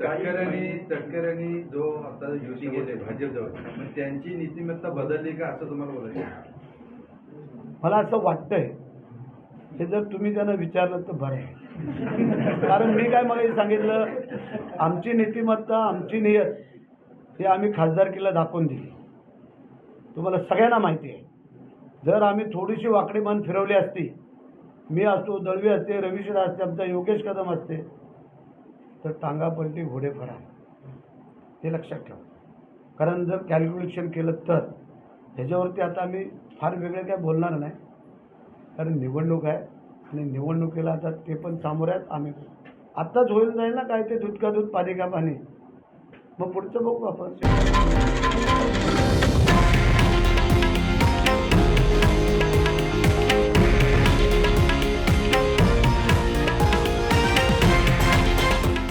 तटकऱ्यांनी तटकऱ्यांनी जो आता युती गेले भाजपजवळ मग त्यांची नीतिमत्ता बदलली का असं तुम्हाला बोलायचं मला असं वाटतंय हे जर तुम्ही त्यांना विचारलं तर बरं आहे. कारण मी काय मला सांगितलं आमची नीतिमत्ता आमची नियत हे आम्ही खासदारकीला दाखवून दिली. तुम्हाला सगळ्यांना माहिती आहे. जर आम्ही थोडीशी वाकडी मान फिरवली असती मी असतो दळवी असते रविशरा असते आमचा योगेश कदम असते तर टांगा पलटी घोडे फडा हे लक्षात ठेवा. कारण जर कॅल्क्युलेशन केलं तर ह्याच्यावरती आता आम्ही फार वेगळं काय बोलणार नाही. कारण निवडणूक आहे आणि निवडणुकीला आता ते पण सामोरे आहेत आम्ही आत्ताच होईल जाईल ना काय ते दूध का दूध पाणी का पाणी. मग पुढचं बघू आपण.